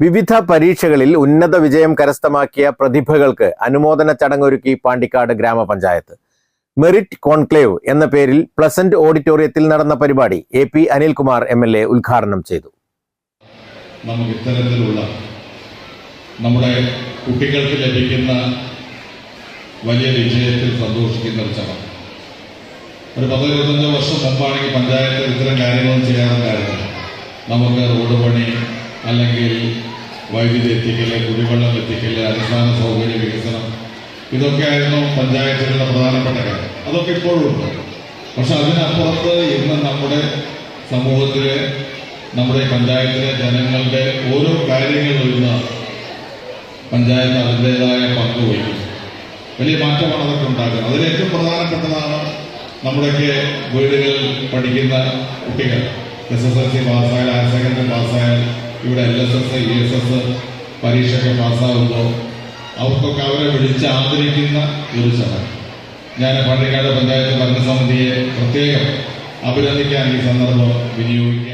വിവിധ പരീക്ഷകളിൽ ഉന്നത വിജയം കരസ്ഥമാക്കിയ പ്രതിഭകൾക്ക് അനുമോദന ചടങ്ങൊരുക്കി പാണ്ടിക്കാട് ഗ്രാമപഞ്ചായത്ത്. മെറിറ്റ് കോൺക്ലേവ് എന്ന പേരിൽ പ്ലസന്റ് ഓഡിറ്റോറിയത്തിൽ നടന്ന പരിപാടി A P Anilkumar M L A ഉദ്ഘാടനം ചെയ്തു. നമുക്ക് ഇത്തരത്തിലുള്ള നമ്മുടെ കുട്ടികൾക്ക് ലഭിക്കുന്ന വലിയ വിജയത്തിൽ സന്തോഷിക്കുന്ന ഒരു ചടങ്ങ്. ഒരു പത്ത് ഇരുപത്തഞ്ച് വർഷം മുമ്പാണെങ്കിൽ പഞ്ചായത്ത് ഇത്തരം കാര്യങ്ങളൊന്നും ചെയ്യാറുണ്ടായിരുന്നു നമുക്ക് റോഡ് പണി അല്ലെങ്കിൽ വൈദ്യുതി എത്തിക്കൽ കുടിവെള്ളം എത്തിക്കൽ അടിസ്ഥാന സൗകര്യ വികസനം. ഇതൊക്കെയായിരുന്നു പഞ്ചായത്തുകളുടെ പ്രധാനപ്പെട്ട കാര്യം. അതൊക്കെ ഇപ്പോഴും ഉണ്ട്. പക്ഷെ അതിനപ്പുറത്ത് ഇന്ന് നമ്മുടെ സമൂഹത്തിലെ നമ്മുടെ പഞ്ചായത്തിലെ ജനങ്ങളുടെ ഓരോ കാര്യങ്ങളും ഇന്ന് പഞ്ചായത്ത് അതിന്റെതായ പങ്ക് വഹിക്കും വലിയ മാറ്റമാണ് അതൊക്കെ ഉണ്ടാക്കുന്നത്. അതിൽ ഏറ്റവും പ്രധാനപ്പെട്ടതാണ് നമ്മുടെയൊക്കെ വീടുകളിൽ പഠിക്കുന്ന കുട്ടികൾ. എസ് എസ് എൽ സി പാസ്സായാൽ ഹയർ സെക്കൻഡറി പാസ്സായാൽ ഇവിടെ L S S E S S പരീക്ഷയൊക്കെ പാസ്സാകുമ്പോൾ അവർക്കൊക്കെ അവരെ വിളിച്ച് ആദരിക്കുന്ന ഒരു ചടങ്ങ് ഞാൻ പള്ളിക്കാട് പഞ്ചായത്ത് ഭരണസമിതിയെ പ്രത്യേകം അഭിനന്ദിക്കാൻ ഈ സന്ദർഭം വിനിയോഗിക്കുകയാണ്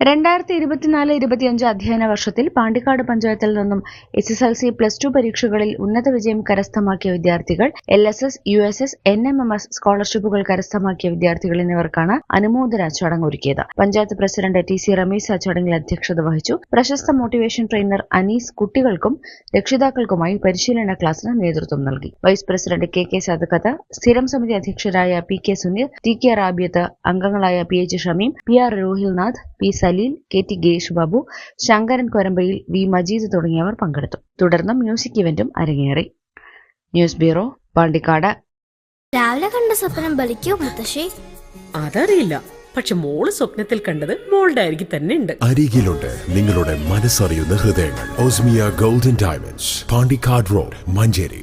രണ്ടായിരത്തി ഇരുപത്തിനാല് ഇരുപത്തിയഞ്ച് അധ്യയന വർഷത്തിൽ പാണ്ടിക്കാട് പഞ്ചായത്തിൽ നിന്നും S S L C plus two പരീക്ഷകളിൽ ഉന്നത വിജയം കരസ്ഥമാക്കിയ വിദ്യാർത്ഥികൾ L S S U S S N M M S സ്കോളർഷിപ്പുകൾ കരസ്ഥമാക്കിയ വിദ്യാർത്ഥികൾ എന്നിവർക്കാണ് അനുമോദന ചടങ്ങ് ഒരുക്കിയത് panchayat president T C Rameesa ചടങ്ങിൽ അധ്യക്ഷത വഹിച്ചു. പ്രശസ്ത മോട്ടിവേഷൻ ട്രെയിനർ അനീസ് കുട്ടികൾക്കും രക്ഷിതാക്കൾക്കുമായി പരിശീലന ക്ലാസ്സിന് നേതൃത്വം നൽകി. Vice president K K Sadakkath സ്ഥിരം സമിതി അധ്യക്ഷരായ P K Sunil T K Rabiyath അംഗങ്ങളായ P H Shameem P R Rohilnath P Saleel K T Gesh Babu Sankaran Korambayil V Majeed തുടങ്ങിയവർ പങ്കെടുത്തു. തുടർന്ന് മ്യൂസിക് ഇവന്റും അരങ്ങേറി. News bureau Pandikkad. രാവിലെ കണ്ട സ്വപ്നം ബലിക്കോ മുത്തശ്ശി? അതറിയില്ല. പക്ഷെ മോൾ സ്വപ്നത്തിൽ കണ്ടത് മോളുടെ അരികിൽ തന്നെ ഉണ്ട്. അരികിലുണ്ട് നിങ്ങളുടെ മനസ്സറിയുന്ന ഹൃദയങ്ങൾ. Osmiya golden diamonds Pandikkad road Manjeri.